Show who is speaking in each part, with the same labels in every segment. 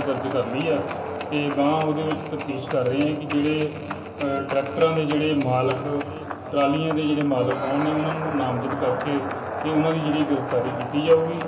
Speaker 1: ਦਰਜ ਕਰ ਲਈ ਆ ਤੇ ਗਾਂ ਉਹਦੇ ਵਿੱਚ ਤਫਤੀਸ਼ ਕਰ ਰਹੇ ਹਾਂ ਕਿ ਜਿਹੜੇ ਟਰੈਕਟਰਾਂ ਦੇ ਜਿਹੜੇ ਮਾਲਕ, ਟਰਾਲੀਆਂ ਦੇ ਜਿਹੜੇ ਮਾਲਕ ਕੌਣ ਨੇ, ਉਹਨਾਂ ਨੂੰ ਨਾਮਜ਼ਦ ਕਰਕੇ ਤੇ ਉਹਨਾਂ ਦੀ ਜਿਹੜੀ ਗ੍ਰਿਫਤਾਰੀ ਕੀਤੀ ਜਾਊਗੀ।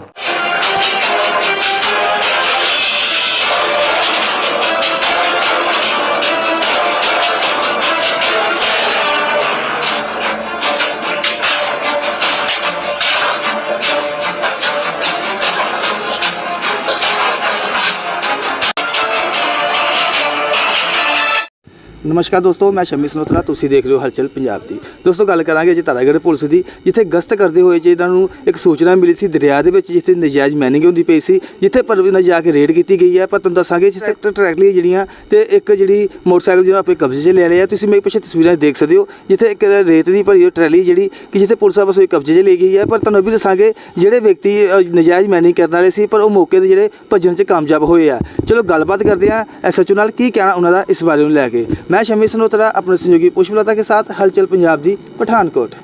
Speaker 2: ਨਮਸਕਾਰ ਦੋਸਤੋ ਮੈਂ ਸ਼ਮੀ ਸਨੋਤਰਾ ਤੁਸੀਂ ਦੇਖ ਰਹੇ ਹੋ ਹਲਚਲ ਪੰਜਾਬ ਦੀ। ਦੋਸਤੋ ਗੱਲ ਕਰਾਂਗੇ ਜੀ ਤਾਰਾਗੜ੍ਹ ਪੁਲਿਸ ਦੀ ਜਿੱਥੇ ਗਸ਼ਤ ਕਰਦੇ ਹੋਏ ਜੀ ਇਹਨਾਂ ਨੂੰ ਇੱਕ ਸੂਚਨਾ ਮਿਲੀ ਸੀ ਦਰਿਆ ਦੇ ਵਿੱਚ ਜਿੱਥੇ ਨਜਾਇਜ਼ ਮੈਨਿੰਗ ਹੁੰਦੀ ਪਈ ਸੀ ਜਿੱਥੇ ਪਰ ਇਹਨਾਂ ਜਾ ਕੇ ਰੇਡ ਕੀਤੀ ਗਈ ਹੈ। ਪਰ ਤੁਹਾਨੂੰ ਦੱਸਾਂਗੇ ਜਿੱਥੇ ਟਰੈਕਟਰ ਜਿਹੜੀਆਂ ਤੇ ਇੱਕ ਜਿਹੜੀ ਮੋਟਰਸਾਈਕਲ ਜਿਹੜਾ ਆਪਣੇ ਕਬਜ਼ੇ 'ਚ ਲੈ ਲਿਆ ਤੁਸੀਂ ਮੇਰੇ ਪਿੱਛੇ ਤਸਵੀਰਾਂ ਦੇਖ ਸਕਦੇ ਹੋ ਜਿੱਥੇ ਇੱਕ ਰੇਤ ਦੀ ਭਰੀ ਟਰੈਲੀ ਜਿਹੜੀ ਕਿ ਜਿੱਥੇ ਪੁਲਿਸ ਵੱਲੋਂ ਕਬਜ਼ੇ 'ਚ ਲਈ ਗਈ ਹੈ। ਪਰ ਤੁਹਾਨੂੰ ਵੀ ਦੱਸਾਂਗੇ ਜਿਹੜੇ ਵਿਅਕਤੀ ਨਜਾਇਜ਼ ਮੈਨਿੰਗ ਕਰਨ ਵਾਲੇ ਸੀ ਪਰ ਉਹ ਮੌਕੇ ਤੇ ਜਿਹੜੇ ਭੱਜਣ 'ਚ ਕਾਮਯਾਬ ਹੋਏ ਆ। ਚਲੋ ਗੱਲਬਾਤ ਕਰਦੇ ਹਾਂ ਐਸਐਚਓ ਨਾਲ ਕੀ ਕਹਿਣਾ ਉਹਨਾਂ ਦਾ ਇਸ ਬਾਰੇ ਨੂੰ ਲੈ ਕੇ। ਮੈਂ ਸ਼ਮੀ ਸਨੋਤਰਾ ਆਪਣੇ ਸਹਿਯੋਗੀ ਪੁਸ਼ਪਲਤਾ ਕੇ ਸਾਥ ਹਲਚਲ ਪੰਜਾਬ ਦੀ ਪਠਾਨਕੋਟ।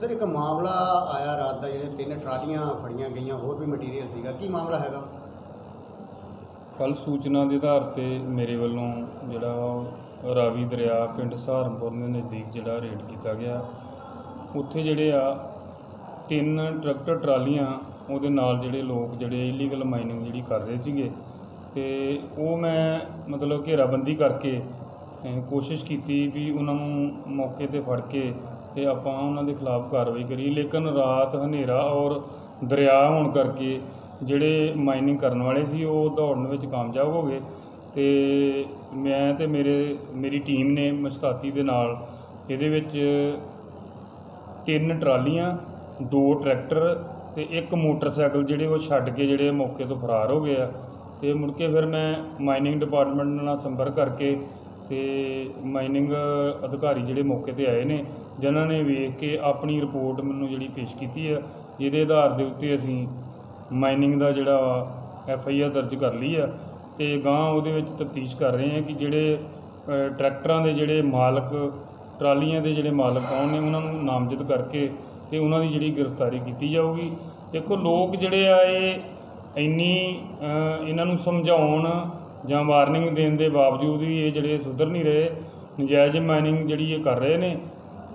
Speaker 3: ਸਰ ਇੱਕ ਮਾਮਲਾ ਆਇਆ ਰਾਤ ਦਾ ਜਿਹੜੇ ਤਿੰਨ ਟਰਾਲੀਆਂ ਫੜੀਆਂ ਗਈਆਂ ਹੋਰ ਵੀ ਮਟੀਰੀਅਲ ਸੀਗਾ। ਕੀ ਮਾਮਲਾ ਹੈਗਾ?
Speaker 1: ਕੱਲ ਸੂਚਨਾ ਦੇ ਆਧਾਰ ਤੇ ਮੇਰੇ ਵੱਲੋਂ ਜਿਹੜਾ ਉਹ ਰਾਵੀ ਦਰਿਆ ਪਿੰਡ ਸਹਾਰਨਪੁਰ ਦੇ ਨਜ਼ਦੀਕ ਜਿਹੜਾ ਰੇਡ ਕੀਤਾ ਗਿਆ। ਉੱਥੇ ਜਿਹੜੇ ਆ ਤਿੰਨ ਟਰੈਕਟਰ ਟਰਾਲੀਆਂ ਉਹਦੇ ਨਾਲ ਜਿਹੜੇ ਲੋਕ ਜਿਹੜੇ ਇਲੀਗਲ ਮਾਈਨਿੰਗ ਜਿਹੜੀ ਕਰ ਰਹੇ ਸੀਗੇ। ਤੇ ਉਹ ਮੈਂ ਮਤਲਬ ਘੇਰਾਬੰਦੀ ਕਰਕੇ ਕੋਸ਼ਿਸ਼ ਕੀਤੀ ਵੀ ਉਹਨਾਂ ਨੂੰ ਮੌਕੇ ਤੇ ਫੜ ਕੇ ਤੇ ਆਪਾਂ ਉਹਨਾਂ ਦੇ ਖਿਲਾਫ ਕਾਰਵਾਈ ਕਰੀ ਲੇਕਿਨ ਰਾਤ ਹਨੇਰਾ ਔਰ ਦਰਿਆ ਹੋਣ ਕਰਕੇ ਜਿਹੜੇ ਮਾਈਨਿੰਗ ਕਰਨ ਵਾਲੇ ਸੀ, ਉਹ ਦੌੜਨ ਵਿੱਚ ਕਾਮਯਾਬ ਹੋ ਗਏ ਤੇ ਮੈਂ ਤੇ ਮੇਰੇ, ਮੇਰੀ ਟੀਮ ਨੇ ਮਸ਼ਤਾਤੀ ਦੇ ਨਾਲ ਇਹਦੇ ਵਿੱਚ ਤਿੰਨ ਟਰਾਲੀਆਂ, ਦੋ ਟਰੈਕਟਰ ਤੇ ਇੱਕ ਮੋਟਰਸਾਈਕਲ ਜਿਹੜੇ ਉਹ ਛੱਡ ਕੇ ਜਿਹੜੇ ਮੌਕੇ ਤੋਂ ਫਰਾਰ ਹੋ ਗਏ ਆ। ਤੇ ਮੁੜ ਕੇ ਫਿਰ ਮੈਂ ਮਾਈਨਿੰਗ ਡਿਪਾਰਟਮੈਂਟ ਨਾਲ ਸੰਪਰਕ ਕਰਕੇ ਤੇ ਮਾਈਨਿੰਗ ਅਧਿਕਾਰੀ ਜਿਹੜੇ ਮੌਕੇ ਤੇ ਆਏ ਨੇ, ਜਿਨ੍ਹਾਂ ਨੇ ਵੇਖ ਕੇ ਆਪਣੀ ਰਿਪੋਰਟ ਮੈਨੂੰ ਜਿਹੜੀ ਪੇਸ਼ ਕੀਤੀ ਆ, ਜਿਹਦੇ ਆਧਾਰ ਦੇ ਉੱਤੇ ਅਸੀਂ ਮਾਈਨਿੰਗ ਦਾ ਜਿਹੜਾ ਐਫ ਆਈ ਆਰ ਦਰਜ ਕਰ ਲਈ ਆ ਅਤੇ ਗਾਂ ਉਹਦੇ ਵਿੱਚ ਤਫਤੀਸ਼ ਕਰ ਰਹੇ ਹਾਂ ਕਿ ਜਿਹੜੇ ਟਰੈਕਟਰਾਂ ਦੇ ਜਿਹੜੇ ਮਾਲਕ, ਟਰਾਲੀਆਂ ਦੇ ਜਿਹੜੇ ਮਾਲਕ ਕੌਣ ਨੇ, ਉਹਨਾਂ ਨੂੰ ਨਾਮਜ਼ਦ ਕਰਕੇ ਤੇ ਉਹਨਾਂ ਦੀ ਜਿਹੜੀ ਗ੍ਰਿਫਤਾਰੀ ਕੀਤੀ ਜਾਊਗੀ। ਦੇਖੋ, ਲੋਕ ਜਿਹੜੇ ਆ ਇਹ ਇੰਨੀ ਇਹਨਾਂ ਨੂੰ ਸਮਝਾਉਣ ਜਾਂ ਵਾਰਨਿੰਗ ਦੇਣ ਦੇ ਬਾਵਜੂਦ ਵੀ ਇਹ ਜਿਹੜੇ ਸੁਧਰ ਨਹੀਂ ਰਹੇ, ਨਜਾਇਜ਼ ਮਾਈਨਿੰਗ ਜਿਹੜੀ ਇਹ ਕਰ ਰਹੇ ਨੇ,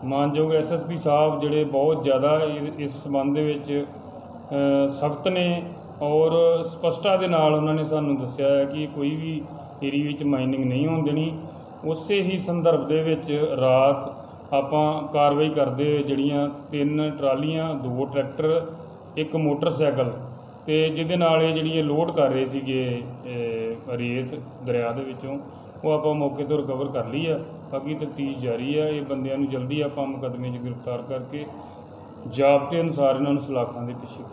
Speaker 1: ਮਾਨਯੋਗ ਐਸਐਸਪੀ ਸਾਹਿਬ ਜਿਹੜੇ ਬਹੁਤ ਜ਼ਿਆਦਾ ਇਹ- ਇਸ ਸੰਬੰਧ ਦੇ ਵਿੱਚ ਸਖਤ ਨੇ ਔਰ ਸਪਸ਼ਟਤਾ ਦੇ ਨਾਲ ਉਹਨਾਂ ਨੇ ਸਾਨੂੰ ਦੱਸਿਆ ਹੈ ਕਿ ਕੋਈ ਵੀ ਏਰੀਆ ਵਿੱਚ ਮਾਈਨਿੰਗ ਨਹੀਂ ਹੋਣ ਦੇਣੀ। ਉਸੇ ਹੀ ਸੰਦਰਭ ਦੇ ਵਿੱਚ ਰਾਤ ਆਪਾਂ ਕਾਰਵਾਈ ਕਰਦੇ ਹੋਏ ਜਿਹੜੀਆਂ ਤਿੰਨ ਟਰਾਲੀਆਂ, ਦੋ ਟਰੈਕਟਰ, ਇੱਕ ਮੋਟਰਸਾਈਕਲ ਤੇ ਜਿਹਦੇ ਨਾਲ ਇਹ ਜਿਹੜੀ ਇਹ ਲੋਡ ਕਰ ਰਹੇ ਸੀਗੇ ਰੇਤ ਦਰਿਆ ਦੇ ਵਿੱਚੋਂ, ਉਹ ਆਪਾਂ ਮੌਕੇ ਤੋਂ ਰਿਕਵਰ ਕਰ ਲਈ ਆ। ਬਾਕੀ ਤਫਤੀਸ਼ ਜਾਰੀ ਆ। ਇਹ ਬੰਦਿਆਂ ਨੂੰ ਜਲਦੀ ਆਪਾਂ ਮੁਕੱਦਮੇ 'ਚ ਗ੍ਰਿਫਤਾਰ ਕਰਕੇ ਜਾਬਤੇ ਅਨੁਸਾਰ ਇਹਨਾਂ ਨੂੰ ਸਲਾਖਾਂ ਦੇ ਪਿੱਛੇ